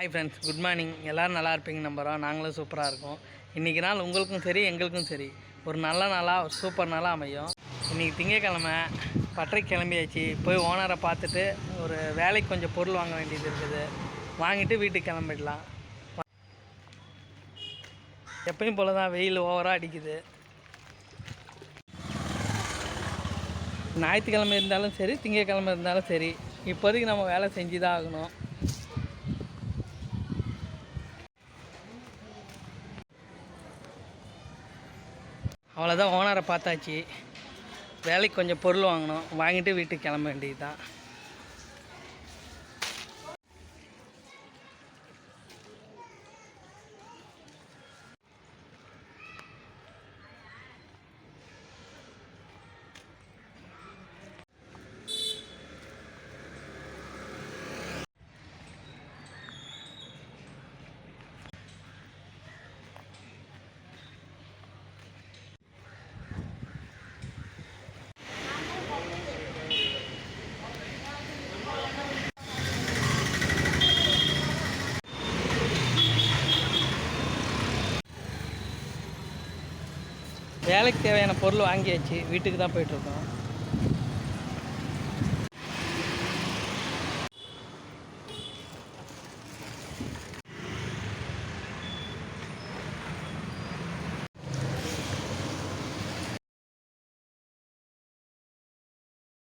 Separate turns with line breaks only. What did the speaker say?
Hi friends good morning எல்லோரும் நல்லா இருப்பீங்க நம்புகிறோம் நாங்களும் சூப்பராக இருக்கோம். இன்றைக்கி நாள் உங்களுக்கும் சரி எங்களுக்கும் சரி. ஒரு நல்ல நாளாக ஒரு சூப்பர் நாளாக அமையும். இன்றைக்கி திங்கக்கிழமை பட்டறை கிளம்பியாச்சு. போய் ஓனரை பார்த்துட்டு ஒரு வேலைக்கு கொஞ்சம் பொருள் வாங்க வேண்டியது இருக்குது. வாங்கிட்டு வீட்டுக்கு கிளம்பிடலாம். எப்பயும் போல தான் வெயில் ஓவராக அடிக்குது. ஞாயிற்றுக்கிழமை இருந்தாலும் சரி திங்கக்கிழமை இருந்தாலும் சரி இப்போதைக்கு நம்ம வேலை செஞ்சு தான் ஆகணும். அவ்வளோதான் ஓனரை பார்த்தாச்சு. வேலைக்கு கொஞ்சம் பொருள் வாங்கினோம் வாங்கிட்டு வீட்டுக்கு கிளம்ப வேண்டியது தான் வேலைக்கு தேவையான பொருள் வாங்கியாச்சு வீட்டுக்கு தான் போயிட்டுருக்கோம்